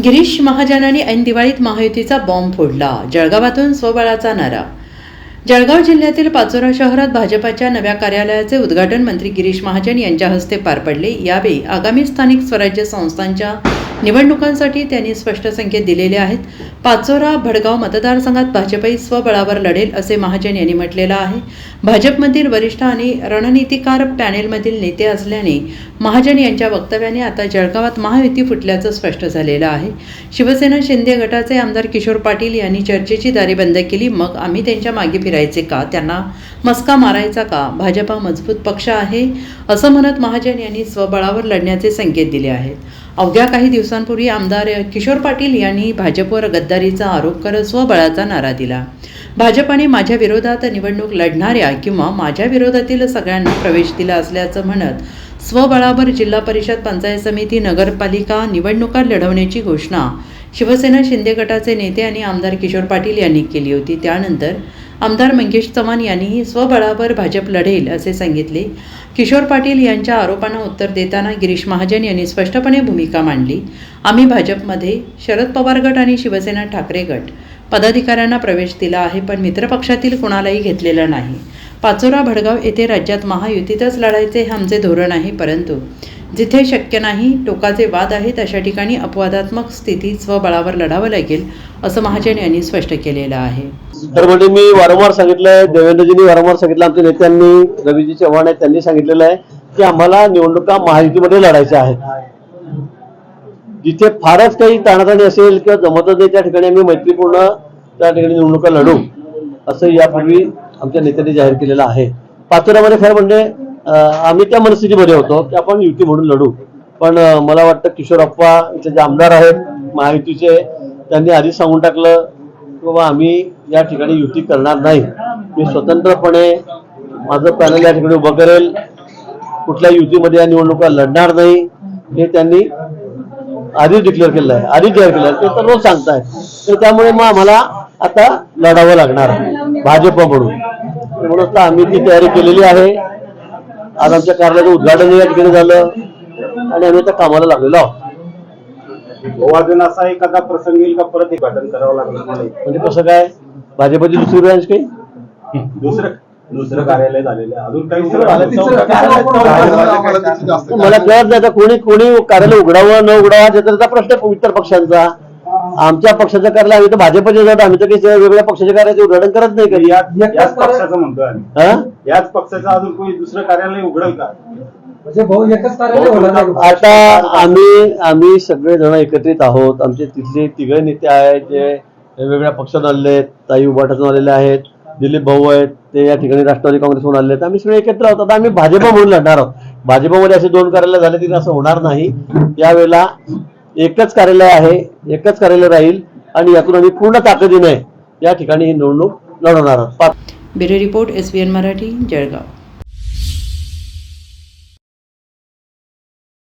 गिरीश महाजनांनी ऐन दिवाळीत महायुतीचा बॉम्ब फोडला. जळगावातून स्वबळाचा नारा. जळगाव जिल्ह्यातील पाचोरा शहरात भाजपाच्या नव्या कार्यालयाचे उद्घाटन मंत्री गिरीश महाजन यांच्या हस्ते पार पडले. यावेळी आगामी स्थानिक स्वराज्य संस्थांच्या निवडणुकांसाठी त्यांनी स्पष्ट संकेत दिलेले आहेत. पाचोरा भडगाव मतदारसंघात भाजपही स्वबळावर लढेल असे महाजन यांनी म्हटलेलं आहे. भाजपमधील वरिष्ठ आणि रणनीतिकार पॅनेलमधील नेते असल्याने महाजन यांच्या वक्तव्याने आता जळगावात महायुती फुटल्याचं स्पष्ट झालेलं आहे. शिवसेना शिंदे गटाचे आमदार किशोर पाटील यांनी चर्चेची दारी बंद केली. मग आम्ही त्यांच्या मागे फिरायचे का? त्यांना मस्का मारायचा का? भाजपा मजबूत पक्ष आहे असं म्हणत महाजन यांनी स्वबळावर लढण्याचे संकेत दिले आहेत. अवघ्या काही दिवसांपूर्वी आमदार किशोर पाटील यांनी भाजपवर गद्दारीचा आरोप करत स्वबळाचा नारा दिला. भाजपाने माझ्या विरोधात निवडणूक लढणाऱ्या किंवा माझ्या विरोधातील सगळ्यांना प्रवेश दिला असल्याचं म्हणत स्वबळावर जिल्हा परिषद पंचायत समिती नगरपालिका निवडणुका लढवण्याची घोषणा शिवसेना शिंदे गटाचे नेते आणि आमदार किशोर पाटील यांनी केली होती. त्यानंतर आमदार मंगेश चव्हाण यांनीही स्वबळावर भाजप लढेल असे सांगितले. किशोर पाटील यांच्या आरोपांना उत्तर देताना गिरीश महाजन यांनी स्पष्टपणे भूमिका मांडली. आम्ही भाजपमध्ये शरद पवार गट आणि शिवसेना ठाकरे गट. पदाधिकाऱ्यांना प्रवेश दिला आहे पण मित्रपक्षातील कुणालाही घेतलेलं नाही. पाचोरा भडगाव येथे राज्यात महायुतीतच लढायचे हे आमचे धोरण आहे परंतु जिथे शक्य नाही टोकाचे वाद आहेत अशा ठिकाणी अपवादात्मक स्थिती स्वबळावर लढावं लागेल असं महाजन यांनी स्पष्ट केलेलं आहे. तर म्हणजे मी वारंवार सांगितलंय देवेंद्रजींनी वारंवार सांगितलं आमच्या नेत्यांनी रवीजी चव्हाण आहेत त्यांनी सांगितलेलं आहे की आम्हाला निवडणुका महायुतीमध्ये लढायच्या आहेत. जिथे फारच काही ताणाताणी असेल किंवा जमतच नाही त्या ठिकाणी आम्ही मैत्रीपूर्ण त्या ठिकाणी निवडणुका लढू असं यापूर्वी आमच्या नेत्यांनी जाहीर केलेलं आहे. पाचोऱ्यामध्ये खरं म्हणजे आम्ही त्या मनस्थितीमध्ये होतो की आपण युती म्हणून लढू. पण मला वाटतं किशोरप्पा इथे जे आमदार आहेत महायुतीचे त्यांनी आधीच सांगून टाकलं की बाबा आम्ही या ठिकाणी युती करणार नाही. मी स्वतंत्रपणे माझं पॅनल या ठिकाणी उभं करेल. कुठल्या युतीमध्ये या निवडणुका लढणार नाही. हे त्यांनी आधीच डिक्लेअर केलं आहे. आधीच जाहीर केलं आहे. ते तर रोज सांगताय तर त्यामुळे मग आम्हाला आता लढावं लागणार. आहे भाजप म्हणून. म्हणून आम्ही ती तयारी केलेली आहे. आज आमच्या कार्यालयाचं उद्घाटन या ठिकाणी झालं आणि आम्ही आता कामाला लागलेलो आहोत. गोवाजन असा एखादा प्रसंग येईल का परत उद्घाटन करावं नाही म्हणजे कसं काय? भाजपची दुसरी ब्रांच काही? दुसरं दुसरं कार्यालय झालेलं आहे. अजून काही मला कळत नाही आता कोणी कोणी कार्यालय उघडावं न उघडावं त्याचा प्रश्न आहे इतर पक्षांचा. आमच्या पक्षाचं कार्यालय आम्ही तर भाजपचे जातो आम्ही तर काही वेगवेगळ्या पक्षाच्या कार्यालयाचे उद्घाटन करत नाही कधी. याच पक्षाचं म्हणतोय आम्ही. हा? याच पक्षाचं अजून कोणी दुसरं कार्यालय उघडेल का? म्हणजे भाऊ एकच कार्यालय होणार नाही. आता आम्ही आम्ही सगळे जण एकत्रित आहोत. आमचे तिथले तिघे नेते आहेत जे वेगवेगळ्या पक्षात आलेले आहेत. ताई उभाटातून आलेले आहेत. दिलीप भाऊ आहेत ते या ठिकाणी राष्ट्रवादी काँग्रेसहून आलेले आहेत. आम्ही सगळे एकत्र आहोत. आता आम्ही भाजप म्हणून लढणार आहोत. भाजपमध्ये असे दोन कार्यालय झाले तरी असं होणार नाही. यावेळेला एकच कार्यालय आहे एकच कार्यालय राहील आणि यातून आम्ही पूर्ण ताकदीने या ठिकाणी ही निवडणूक लढवणार आहोत. Bureau report S B N Marathi Jalgaon.